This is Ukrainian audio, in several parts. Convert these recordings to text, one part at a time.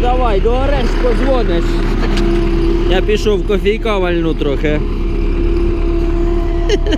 давай, до доореш, подзвониш. Я пішов кофійка вальну трохи.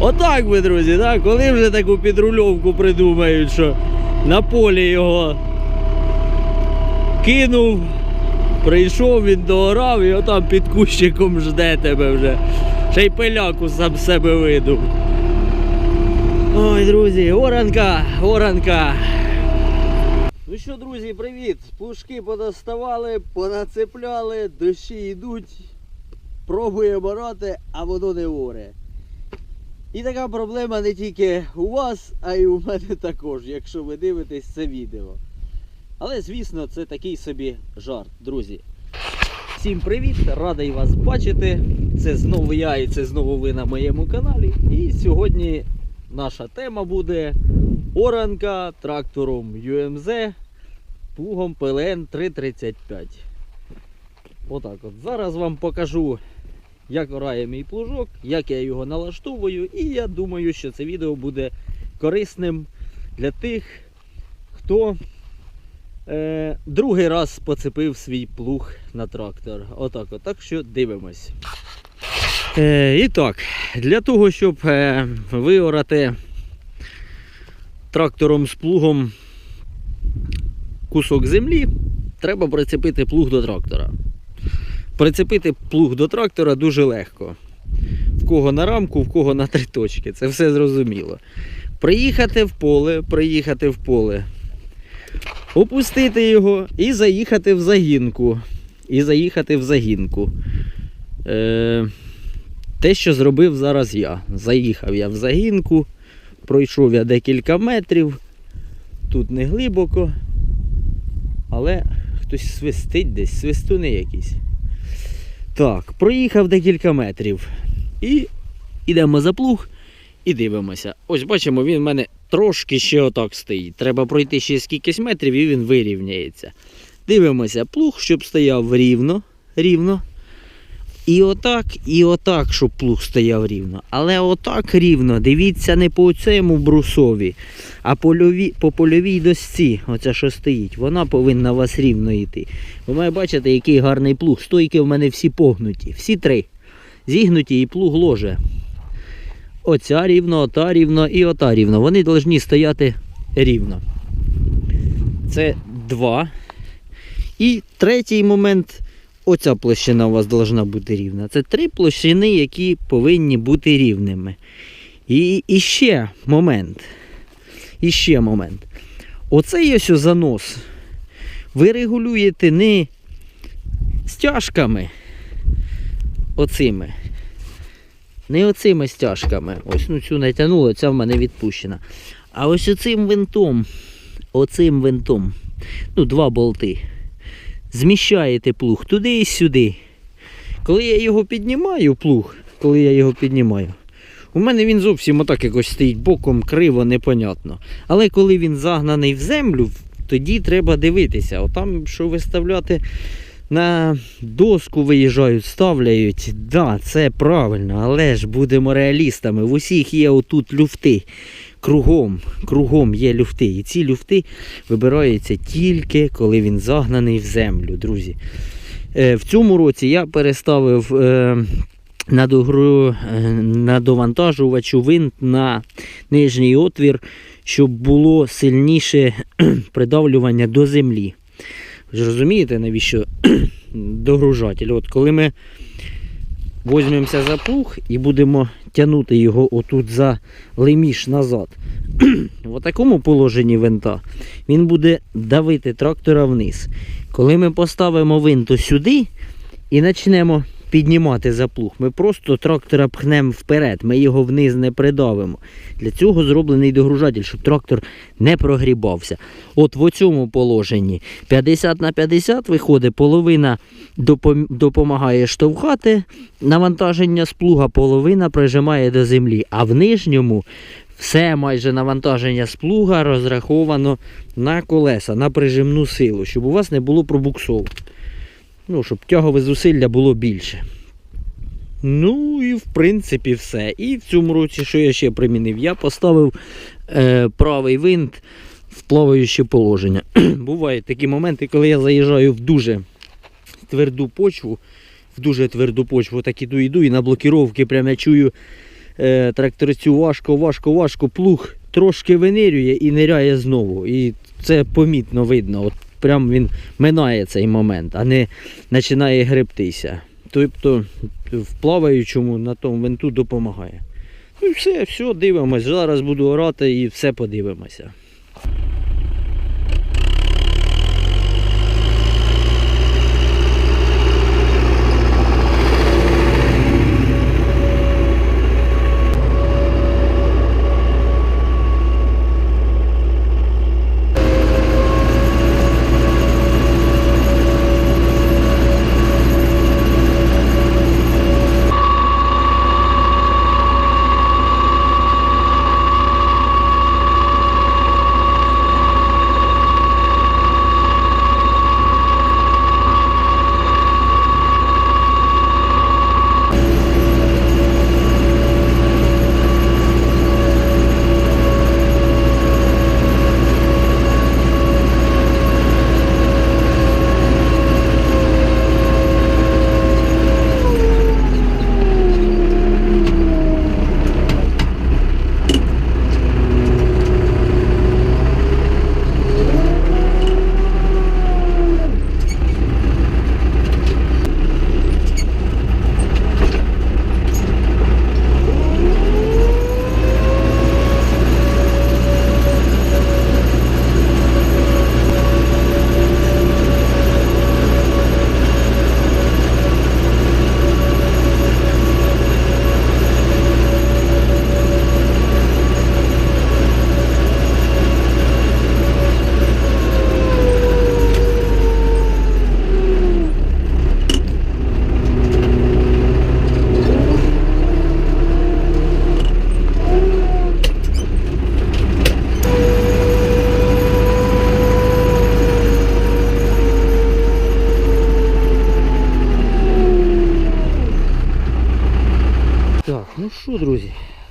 Отак ви, друзі, так? коли вже таку підрульовку придумають, що на полі його кинув, прийшов, він доорав і отам під кущиком жде тебе вже. Ще й пиляку сам себе видув. Ой, друзі, оранка, оранка. Що, друзі, привіт! Плужки подоставали, понацепляли, дощі йдуть, пробуємо орати, а воно не оре. І така проблема не тільки у вас, а й у мене також, якщо ви дивитесь це відео. Але, звісно, це такий собі жарт, друзі. Всім привіт! Радий вас бачити. Це знову я і це знову ви на моєму каналі. І сьогодні наша тема буде оранка трактором UMZ плугом PLN 335. Отак от. Зараз вам покажу, як орає мій плужок, як я його налаштовую, і я думаю, що це відео буде корисним для тих, хто е, другий раз поцепив свій плуг на трактор. Отак от. Так що дивимось. Е, і так, для того, щоб е, виорати трактором з плугом кусок землі, треба прицепити плуг до трактора. Прицепити плуг до трактора дуже легко. В кого на рамку, в кого на три точки. Це все зрозуміло. Приїхати в поле, приїхати в поле, опустити його і заїхати в загінку. І заїхати в загінку. Е, те, що зробив зараз я. Заїхав я в загінку, пройшов я декілька метрів. Тут не глибоко, але хтось свистить десь, свистуни якісь. Так, проїхав декілька метрів. І йдемо за плуг і дивимося. Ось бачимо, він в мене трошки ще отак стоїть. Треба пройти ще скількись метрів і він вирівняється. Дивимося, плуг, щоб стояв рівно. рівно. І отак, і отак, щоб плуг стояв рівно. Але отак рівно, дивіться не по цьому брусові, а по, льові, по польовій досці, оця що стоїть, вона повинна у вас рівно йти. Ви маєте бачити, який гарний плуг. Стойки в мене всі погнуті. Всі три. Зігнуті і плуг ложе. Оця рівно, ота рівно і ота рівно. Вони повинні стояти рівно. Це два. І третій момент. Оця площина у вас повинна бути рівна. Це три площини, які повинні бути рівними. І, і ще момент. І ще момент. Оцей ось занос. Ви регулюєте не стяжками. Оцими. Не оцими стяжками. Ось ну цю натягнула, ця в мене відпущена. А ось оцим винтом. Оцим винтом. Ну, два болти зміщаєте плуг туди і сюди. Коли я його піднімаю, плуг, коли я його піднімаю, у мене він зовсім отак якось стоїть боком, криво, непонятно. Але коли він загнаний в землю, тоді треба дивитися. Отам, що виставляти на доску виїжджають, ставляють. Да, це правильно, але ж будемо реалістами. В усіх є отут люфти. Кругом, кругом є люфти. І ці люфти вибираються тільки коли він загнаний в землю, друзі. Е, в цьому році я переставив е, е, на довантажувачу винт на нижній отвір, щоб було сильніше придавлювання до землі. Ви ж розумієте, навіщо догружатель? От коли ми візьмемося за плуг і будемо тягнути його отут за леміш назад. В такому положенні винта він буде давити трактора вниз. Коли ми поставимо винту сюди і почнемо піднімати за плуг, ми просто трактора пхнемо вперед, ми його вниз не придавимо. Для цього зроблений догружатель, щоб трактор не прогрібався. От в цьому положенні 50 на 50 виходить, половина допомагає штовхати навантаження з плуга, половина прижимає до землі. А в нижньому все майже навантаження з плуга розраховано на колеса, на прижимну силу, щоб у вас не було пробуксову. Ну, щоб тягове зусилля було більше. Ну і в принципі все. І в цьому році, що я ще примінив, я поставив е, правий винт в плаваюче положення. Бувають такі моменти, коли я заїжджаю в дуже тверду почву, в дуже тверду почву, так іду, іду, і на блокіровки прямо чую е, тракторцю важко, важко, важко, плуг трошки винирює і ниряє знову. І це помітно видно. От прям він минає цей момент, а не починає гребтися. Тобто в плаваючому на тому винту допомагає. Ну все, все, дивимось. Зараз буду орати і все подивимося.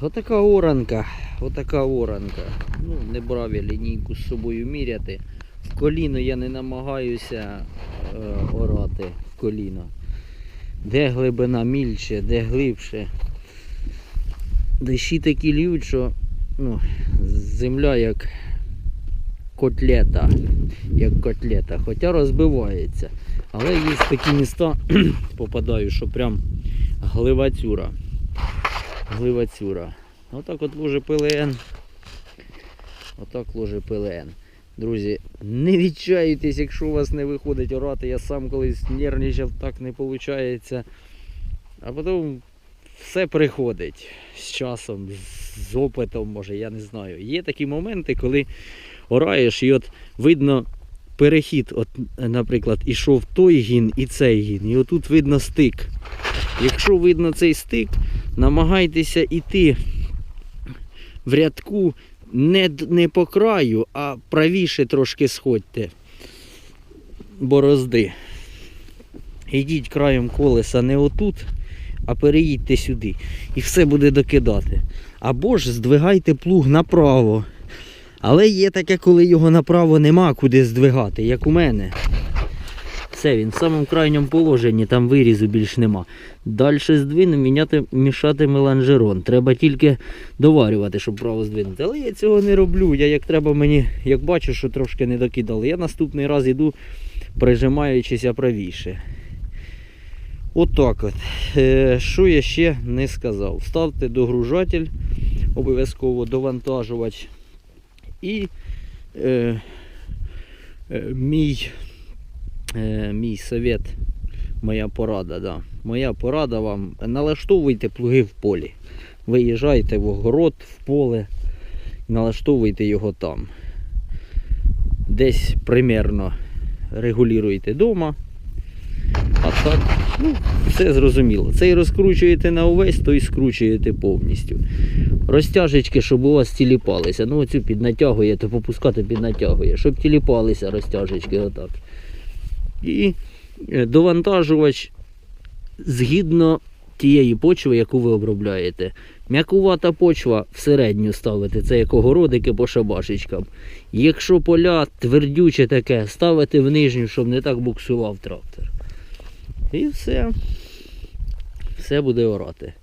Отака оранка, отака оранка. Ну, не брав я лінійку з собою міряти. В коліно я не намагаюся е, орати в коліно. Де глибина мільче, де глибше. Дощі такі лють, що ну, земля як котлета. Як котлета. Хоча розбивається. Але є такі міста, попадаю, що прям гливацюра. Гливацюра. Отак от ложе ПЛН. Отак ложе ПЛН. Друзі, не відчаюйтесь, якщо у вас не виходить орати. Я сам колись нервничав, так не виходить. А потім все приходить з часом, з опитом, може, я не знаю. Є такі моменти, коли ораєш і от видно перехід, от, наприклад, ішов той гін і цей гін. І отут видно стик. Якщо видно цей стик, намагайтеся йти в рядку не, не по краю, а правіше трошки сходьте борозди. Йдіть краєм колеса не отут, а переїдьте сюди. І все буде докидати. Або ж здвигайте плуг направо. Але є таке, коли його направо нема куди здвигати, як у мене. Все, він в самому крайньому положенні, там вирізу більш нема. Далі здвину, міняти, мішати меланжерон. Треба тільки доварювати, щоб право здвинути. Але я цього не роблю. Я як треба мені, як бачу, що трошки не докидали, я наступний раз іду, прижимаючися правіше. Отак от. Е, що я ще не сказав? Ставте догружатель, обов'язково довантажувач. І е, е, мій, е, мій совет, моя порада, да. моя порада вам, налаштовуйте плуги в полі. Виїжджайте в огород, в поле, налаштовуйте його там. Десь примерно регулюйте вдома. А так, ну, все зрозуміло. Цей розкручуєте на увесь, той скручуєте повністю. Розтяжечки, щоб у вас тіліпалися. Ну оцю піднатягуєте, попускати піднатягує, щоб тіліпалися розтяжечки отак. І е, довантажувач згідно тієї почви, яку ви обробляєте. М'якувата почва в середню ставити, це як огородики по шабашечкам. Якщо поля твердюче таке, ставити в нижню, щоб не так буксував трактор. І все. Все буде орати.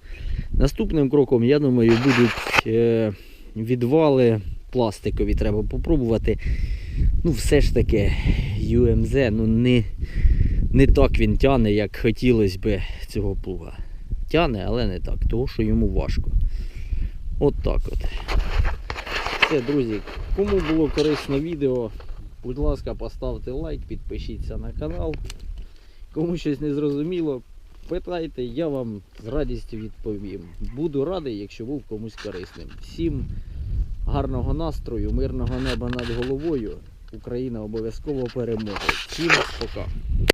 Наступним кроком, я думаю, будуть е, відвали пластикові. Треба попробувати. Ну, все ж таки, UMZ, ну не, не так він тяне, як хотілося би цього плуга. Тяне, але не так, тому що йому важко. От так от. Все, друзі, кому було корисне відео, будь ласка, поставте лайк, підпишіться на канал. Кому щось не зрозуміло, питайте, я вам з радістю відповім. Буду радий, якщо був комусь корисним. Всім гарного настрою, мирного неба над головою. Україна обов'язково переможе. Всім пока.